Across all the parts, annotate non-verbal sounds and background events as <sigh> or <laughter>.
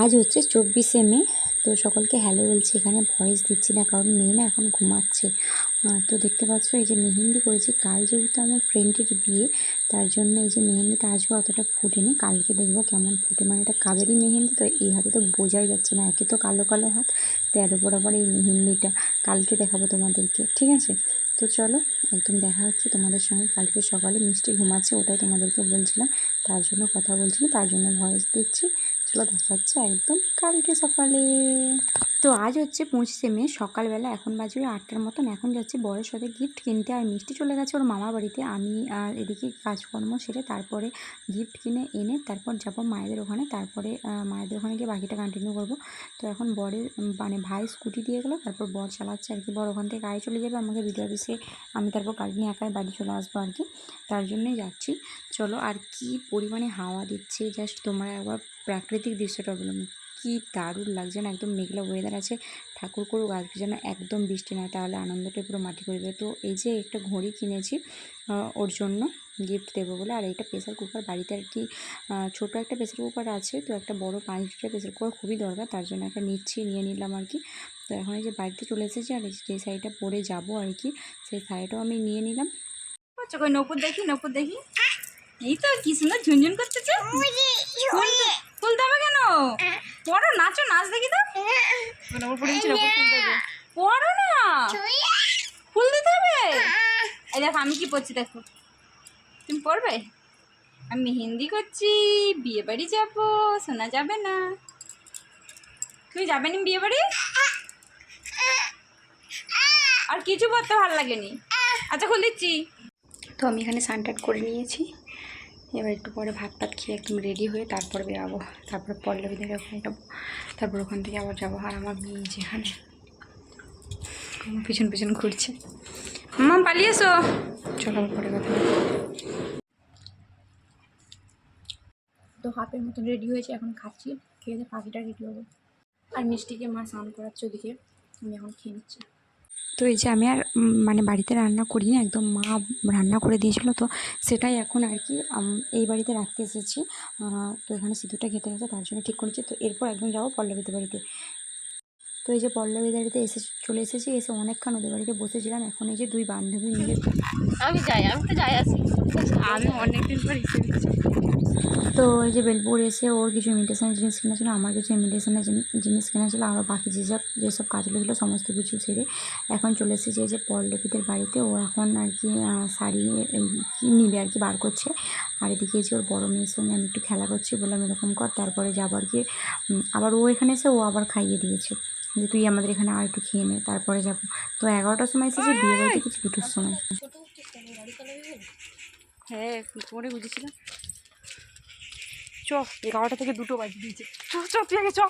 আজ হচ্ছে চব্বিশে মে, তো সকলকে হ্যালো বলছি। এখানে ভয়েস দিচ্ছি না, কারণ মেয়ে না এখন ঘুমাচ্ছে। তো দেখতে পাচ্ছ, এই যে মেহেন্দি করেছি। কাল যেহেতু আমার ফ্রেন্ডের বিয়ে, তার জন্য এই যে মেহেন্দিটা আজকে অতটা ফুটেনি। কালকে দেখব কেমন ফুটে। মানে এটা কাবেরি মেহেন্দি, তো এই হাতে তো বোঝাই যাচ্ছে না। একে তো কালো কালো হাত তার উপর আবার এই মেহেন্দিটা কালকে দেখাবো তোমাদেরকে, ঠিক আছে? তো চলো, একদম দেখা হচ্ছে তোমাদের সঙ্গে। কালকে সকালে মিষ্টি ঘুমাচ্ছে, ওটাই তোমাদেরকে বলছিলাম। তার জন্য কথা বলছিলাম তার জন্য ভয়েস দিচ্ছি। চলো দেখা হচ্ছে একদম কালকে সকালে। তো আজ হচ্ছে পঁচিশে মে, সকালবেলা এখন বাজে ওই আটটার মতন। এখন যাচ্ছি বড়ের সাথে গিফট কিনতে আর মিষ্টি চলে গেছে ওর মামা বাড়িতে। আমি আর এদিকে কাজকর্ম সেরে তারপরে গিফট কিনে এনে তারপর যাব মায়েদের ওখানে। তারপরে মায়েদের ওখানে গিয়ে বাকিটা কন্টিনিউ করব। তো এখন বরের মানে ভাই স্কুটি দিয়ে গেলো, তারপর বর চালাচ্ছে আর কি। বর ওখান থেকে গাড়ি চলে যাবে, আমাকে ভিডিও অফিসে আমি তারপর গাড়ি নিয়ে একাই বাড়ি চলে আসব আর কি। তার জন্যই যাচ্ছি। চলো আর কি পরিমাণে হাওয়া দিচ্ছে জাস্ট তোমরা একবার প্রাকৃতিক দৃশ্যটা অবলম্বন। কী দারুণ লাগছে না একদম মেঘলা ওয়েদার আছে ঠাকুর করুক আজকে যেন একদম বৃষ্টি না তাহলে আনন্দটা পুরো মাটি করে দেবে। তো এই যে একটা ঘড়ি কিনেছি ওর জন্য গিফট দেবো বলে আর এইটা প্রেসার কুকার বাড়িতে আর কি ছোটো একটা প্রেসার কুকার আছে তো একটা বড় পাঁচ লিটার প্রেসার কুকার খুবই দরকার তার জন্য একটা নিচ্ছি নিয়ে নিলাম আর কি। তো এখন এই যে বাড়িতে চলে এসেছি আর যে শাড়িটা পরে যাব আর কি সেই শাড়িটাও আমি নিয়ে নিলাম। করছ নপুর দেখি নপুর দেখি। এই তো কি সুন্দর ঝুনঝুন করতেছে। খুলতে- খুলতে হবে কেন? পড়ো নাচো নাচ দেখি তো। নপুর পড়ে না। ফুল দিতে হবে? এই দেখো আমি কি পড়ছি দেখো। তুমি পড়বে? আমি মেহেন্দি করছি বিয়ে বাড়ি যাব শোনা যাবে না। তুমি যাবে নি বিয়ে বাড়ি? আর কিছু করতে ভালো লাগেনি। আচ্ছা খুল দিচ্ছি। তো আমি এখানে সানটাট করে নিয়েছি। এবার একটু পরে ভাত টাত খেয়ে একদম রেডি হয়ে তারপর বেরাবো। তারপর পল্লবীদের ওখানে যাব। তারপর ওখান থেকে আবার যাব। আর আমার মেয়ে যেখানে পিছন পিছন ঘুরছে। মাম পালিয়ে এসো। চলো পরে কথা তো হাফের মতন রেডি হয়েছে, এখন খাচ্ছি। খেয়ে পাখিটা রেডি হব আর মিষ্টিকে মা স্নান করাচ্ছে ওদিকে। আমি এখন খেয়ে নিচ্ছি। তো এই যে আমি আর মানে বাড়িতে রান্না করি না একদম মা রান্না করে দিয়েছিল তো সেটাই এখন আর কি এই বাড়িতে রাখতে এসেছি। তো এখানে সিঁদুরটা খেতে গেছে তার জন্য ঠিক করেছি তো এরপর একদম যাব পল্লবীদের বাড়িতে। তো এই যে পল্লবীদের বাড়িতে এসে চলে এসেছি এসে অনেকক্ষণ ওদের বাড়িতে বসেছিলাম এখন এই যে দুই বান্ধবী মিলে আমি যাই আমি তো যাই আছি আমি অনেকদিন পর এসে তো এই যে বেলপুর এসে ওর কিছু ইমিটেশনের জিনিস কেনা ছিল, আমার কিছু ইমিটেশনের জিনিস কেনা ছিল আরও বাকি যেসব যেসব কাজগুলো ছিল সমস্ত কিছু সেরে এখন চলে এসেছে যে পল্লবীদের বাড়িতে। ও এখন আর কি শাড়ি নিবে আর কি, বার করছে। আর এদিকে যে ওর বড় মেয়ের সঙ্গে আমি একটু খেলা করছি বললাম, এরকম কর, তারপরে যাব আর কি। আবার ও এখানে এসে ও আবার খাইয়ে দিয়েছে যে, তুই আমাদের এখানে আর একটু খেয়ে নে, তারপরে যাব। তো এগারোটার সময় এসেছে বিয়ে বাড়িতে কিছু দুটোর সময়। হ্যাঁ পরে বুঝেছিলাম। চ, এগারোটা থেকে দুটো বাজি দিয়েছে। চ চ, তুই আগে চ।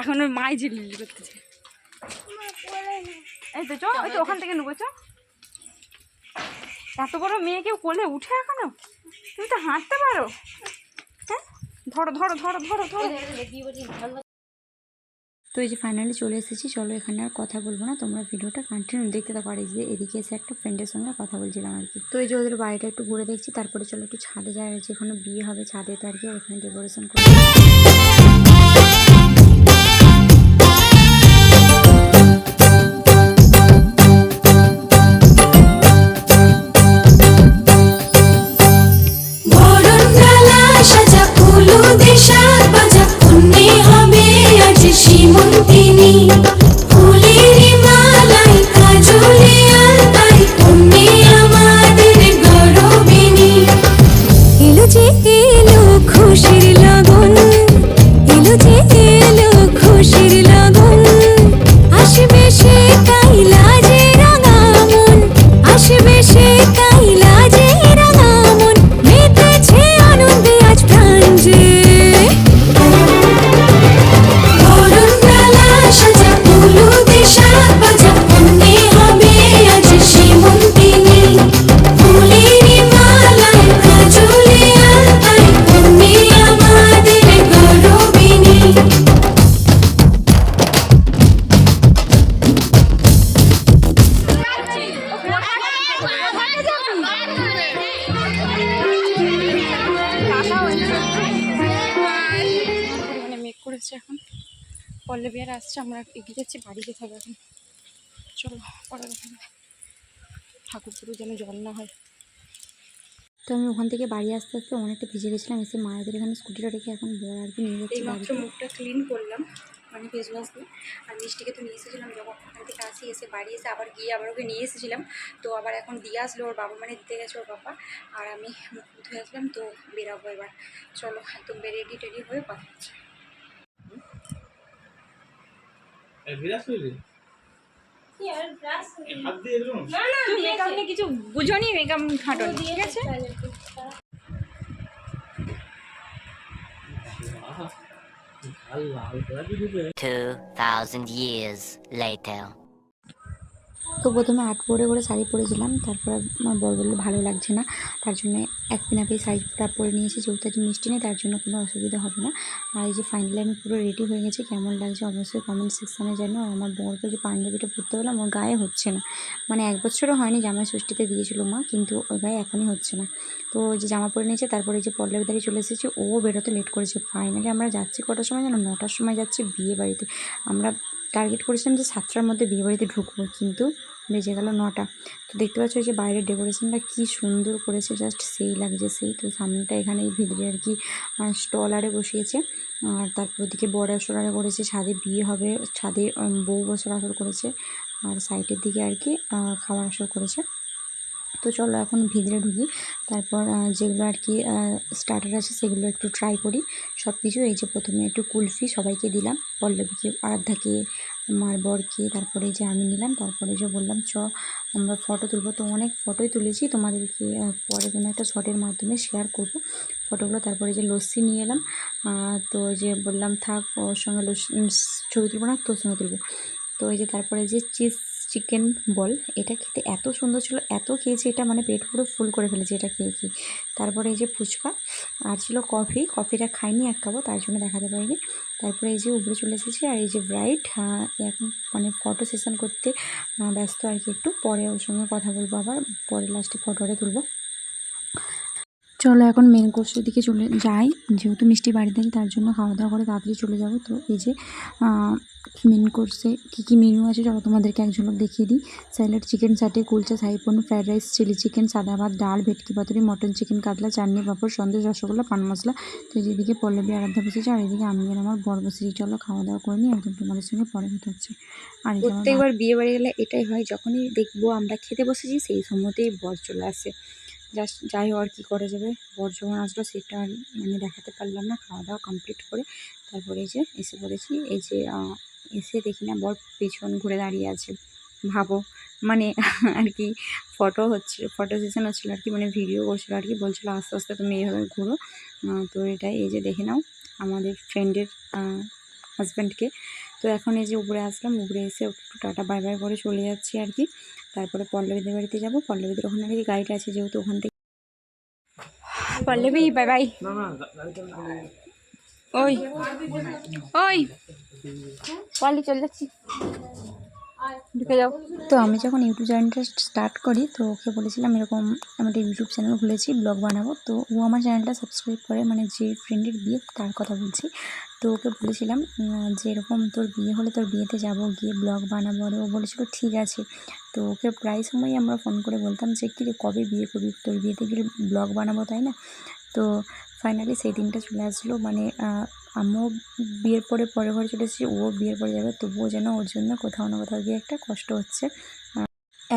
এখন ওই মাই ঝিল করতেছে এই তো চ ওই তো ওখান থেকে নেব, চ। এত বড় মেয়ে কেউ কোলে উঠে এখনও? তুমি তো হাঁটতে পারো। হ্যাঁ? ধরো ধরো ধরো ধরো ধরো। তো এই যে ফাইনালি চলে এসেছি, চলো এখানে আর কথা বলব না। তোমরা ভিডিওটা কন্টিনিউ দেখতে তো আর যে এদিকে এসে একটা ফ্রেন্ডের সঙ্গে কথা বলছিলাম আর কি। তো এই যে ওদের বাড়িটা একটু ঘুরে দেখছি, তারপরে চলো একটু ছাদে যায় যেখানে বিয়ে হবে ছাদেতে আর কি ওখানে ডেকোরেশন করে আর আসছে আমরা এগিয়ে যাচ্ছি বাড়ি যেতে হবে এখন চলো পরে ঠাকুর পুরো যেন জল না হয়। তো আমি ওখান থেকে বাড়ি আসতে আসতে অনেকটা ভিজে গেছিলাম এসে মায়েদের এখানে স্কুটিটা রেখে এখন বড় আর কি নিয়ে যাচ্ছি বাড়িতে। মুখটা ক্লিন করলাম মানে ফেস ওয়াশ দিয়ে। আর মিষ্টিকে তো নিয়ে এসেছিলাম যখন ওখান থেকে আসি এসে বাড়ি এসে আবার গিয়ে আবার ওকে নিয়ে এসেছিলাম। তো আবার এখন দিয়ে আসলো ওর বাবা মানে দিতে গেছে ওর বাবা। আর আমি মুখ ধুয়ে আসলাম তো বেরাবো এবার। চলো একদম রেডি টেডি হয়ে কথা হচ্ছে বিরাজ করলি হাত দিয়ে এরকম তুমি মেকআপ নিয়ে কিছু বুঝো নি মেকআপ খাটো ঠিক আছে? দিবি। 2,000 years later. তো প্রথমে আট পরে করে শাড়ি পরেছিলাম, তারপর আমার বর বলল ভালো লাগছে না, তার জন্য এক পিনাপি শাড়িটা পরে নিয়েছি, যেহেতু আজ মিষ্টি নেই, তার জন্য কোনো অসুবিধা হবে না। আর এই যে ফাইনালি আমি পুরো রেডি হয়ে গেছি, কেমন লাগছে অবশ্যই কমেন্ট সেকশানে জানো আর আমার বরকে যে পাঞ্জাবিটা পরতে গেলাম ওর গায়ে হচ্ছে না। মানে এক বছরও হয়নি, জামাই ষষ্ঠীতে দিয়েছিল মা, কিন্তু ওর গায়ে এখনই হচ্ছে না। তো ওই যে জামা পরে নিয়েছে, তারপরে যে পল্লবী দাঁড়িয়ে চলে এসেছে, ও বেরোতে লেট করেছে। ফাইনালি আমরা যাচ্ছি কটার সময় জানো নটার সময় যাচ্ছি বিয়ে বাড়িতে। আমরা টার্গেট করেছিলাম যে সাতটার মধ্যে বিয়ে বাড়িতে ঢুকবো, কিন্তু বেজে গেল নটা। তো দেখতে পাচ্ছ যে বাইরের ডেকোরেশনটা কি সুন্দর করেছে জাস্ট সেই লাগছে, সেই তো সামনেটা এখানে এই ভিতরে আর কি স্টল আরে বসিয়েছে। আর তারপর ওদিকে বড় আসর আরে করেছে, ছাদে বিয়ে হবে, ছাদে বউ বছর আসর করেছে, আর সাইডের দিকে আর কি খাওয়ার আসর করেছে। তো চলো এখন ভিতরে ঢুকি। তারপর যেগুলো আর কি স্টার্টার আছে, সেগুলো একটু ট্রাই করি। সব কিছু এই যে প্রথমে একটু কুলফি সবাইকে দিলাম। পল্লবীকে মার বরকে, তারপরে যে আমি নিলাম। তারপরে যে বললাম, চ, আমরা ফটো তুলবো। তো অনেক ফটোই তুলেছি। তোমাদেরকে পরে কোনো একটা শটের মাধ্যমে শেয়ার করব ফটোগুলো তারপরে যে লস্যি নিয়ে এলাম। তো যে বললাম, থাক, ওর সঙ্গে লস্যি ছবি তুলবো না, তোর সঙ্গে তুলবো। তো এই যে তারপরে যে চিজ চিকেন বল এটা খেতে এত সুন্দর ছিল, এত খেয়েছি এটা মানে পেট পুরো ফুল করে ফেলেছি এটা খেয়ে খেয়ে তারপরে এই যে ফুচকা, আর ছিল কফি কফিটা খাইনি এক খাব তার জন্য দেখাতে পারিনি। তারপরে এই যে উপরে চলে এসেছি, আর এই যে ব্রাইট এখন মানে ফটো সেশন করতে ব্যস্ত আর কি একটু, পরে ওর সঙ্গে কথা বলব আবার, পরে লাস্টে ফটোটা তুলবো। চলো এখন মেন কোর্সের দিকে চলে যাই, যেহেতু মিষ্টি বাড়িতে তার জন্য খাওয়া দাওয়া করে তাড়াতাড়ি চলে যাব। তো এই যে মেন কোর্সে কী কী মেনু আছে চলো তোমাদেরকে এক ঝলক দেখিয়ে দিই। স্যালাড চিকেন চাটে কুলচা সাইপন ফ্রাইড রাইস চিলি চিকেন সাদা ভাত ডাল ভেটকি পাতুরি মটন চিকেন কাতলা চাটনি পাঁপড় সন্দেশ রসগোল্লা পান মশলা। তো যেদিকে পল্লবী আরাধ্যা বসেছে আর এদিকে আমি আর আমার বর বসেছি। চলো খাওয়া দাওয়া করে নিই একদম তোমাদের সঙ্গে পরে কথা হচ্ছে। আর প্রত্যেকবার বিয়ে বাড়ি গেলে এটাই হয় যখনই দেখব আমরা খেতে বসেছি সেই সময়তেই বর চলে আসে। জাস্ট যাই আর কী করা যাবে। বর যখন আসলো সেটা মানে দেখাতে পারলাম না খাওয়া দাওয়া কমপ্লিট করে তারপরে এই যে এসে পড়েছি। এই যে এসে দেখি না বর পেছন ঘুরে দাঁড়িয়ে আছে। ভাবো মানে <laughs> আর কি ফটো হচ্ছিল ফটো সেশন হচ্ছিল আর কি মানে ভিডিও করছিল আর কি, বলছিলো আস্তে আস্তে তুমি এইভাবে ঘুরো। তো এটাই, এই যে দেখে নাও আমাদের ফ্রেন্ডের হাজব্যান্ডকে তো এখন এই যে উপরে আসলাম, উপরে এসে একটু টাটা বাই বাই করে চলে যাচ্ছি আর কি। তারপরে পল্লবীদের বাড়িতে যাব। পল্লবীদের ওখানে আর কি গাড়িটা আছে যেহেতু ওখান থেকে পল্লবী বাই বাই ওই ওই। পল্লি চলে যাচ্ছি। ঢুকে যাও। তো আমি যখন ইউটিউব চ্যানেলটা স্টার্ট করি, তো ওকে বলেছিলাম এরকম আমাদের ইউটিউব চ্যানেল খুলেছি ব্লগ বানাবো। তো ও আমার চ্যানেলটা সাবস্ক্রাইব করে মানে যে ফ্রেন্ডের বিয়ে, তার কথা বলছি। তো ওকে বলেছিলাম যে এরকম তোর বিয়ে হলে তোর বিয়েতে যাব, গিয়ে ব্লগ বানাবো। আর ও বলেছিল, ঠিক আছে। তো ওকে প্রায় সময়ই আমরা ফোন করে বলতাম যে, কী কবে বিয়ে করবি? তোর বিয়েতে গেলে ব্লগ বানাবো, তাই না? তো ফাইনালি সেই দিনটা চলে আসলো। মানে আমিও বিয়ের পরে পরে ঘরে চলে এসেছি, ও বিয়ের পরে যাবে। তবুও যেন ওর জন্য কোথাও না কোথাও গিয়ে একটা কষ্ট হচ্ছে।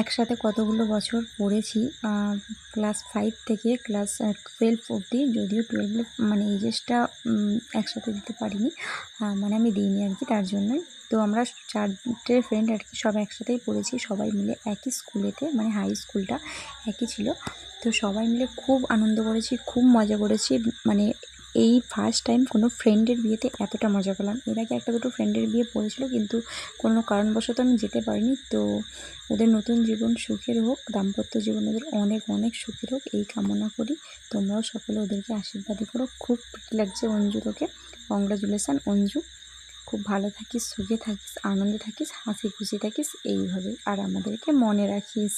একসাথে কতগুলো বছর পড়েছি। ক্লাস ফাইভ থেকে ক্লাস টুয়েলভ অবধি, যদিও টুয়েলভে মানে এইচএসটা একসাথে দিতে পারিনি। মানে আমি দিইনি আর কি, তার জন্যই। তো আমরা চারটে ফ্রেন্ড আর কি সব একসাথেই পড়েছি, সবাই মিলে একই স্কুলেতে মানে হাই স্কুলটা একই ছিল। তো সবাই মিলে খুব আনন্দ করেছি, খুব মজা করেছি। মানে এই ফার্স্ট টাইম কোনো ফ্রেন্ডের বিয়েতে এতটা মজা পেলাম। এর আগে একটা দুটো ফ্রেন্ডের বিয়ে পড়েছিল, কিন্তু কোনো কারণবশত আমি যেতে পারিনি। তো ওদের নতুন জীবন সুখের হোক, দাম্পত্য জীবন ওদের অনেক অনেক সুখের হোক, এই কামনা করি। তোমরাও সকলে ওদেরকে আশীর্বাদই করো। খুব লাগছে অঞ্জু তোকে। কংগ্রাচুলেশান অঞ্জু। খুব ভালো থাকিস, সুখে থাকিস, আনন্দে থাকিস, হাসি খুশি থাকিস, এইভাবে আর আমাদেরকে মনে রাখিস।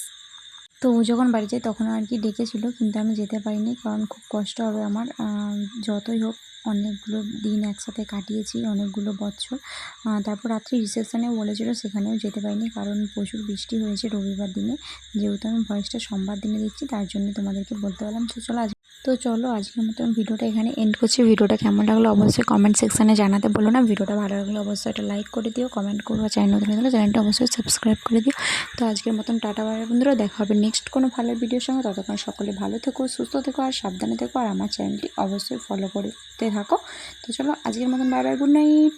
তো ও যখন বাড়ি যায় তখন আর কি ডেকেছিল, কিন্তু আমি যেতে পারিনি কারণ খুব কষ্ট হবে আমার। যতই হোক অনেকগুলো দিন একসাথে কাটিয়েছি, অনেকগুলো বছর। তারপর রাত্রি রিসেপশানেও বলেছিল সেখানেও যেতে পারিনি কারণ প্রচুর বৃষ্টি হয়েছে রবিবার দিনে। যেহেতু আমি ভয়েসটা সোমবার দিনে দিচ্ছি, তার জন্য তোমাদেরকে বলতে পারলাম। তো চলো আজ তো চলো, আজকের মতন ভিডিওটা এখানে এন্ড করছি। ভিডিওটা কেমন লাগল অবশ্যই কমেন্ট সেকশানে জানাতে বলো না। ভিডিওটা ভালো লাগলে অবশ্যই একটা লাইক করে দিও কমেন্ট করো চ্যানেল নতুন হলে চ্যানেলটা অবশ্যই সাবস্ক্রাইব করে দিও। তো আজকের মতন টাটা বাই বন্ধুরা। দেখা হবে নেক্সট কোনো ভালো ভিডিওর সঙ্গে। ততক্ষণ সকলে ভালো থেকো, সুস্থ থেকো, আর সাবধানে থেকো। আর আমার চ্যানেলটি অবশ্যই ফলো করতে থাকো। তো চলো আজকের মতন বাই বাই গুড নাইট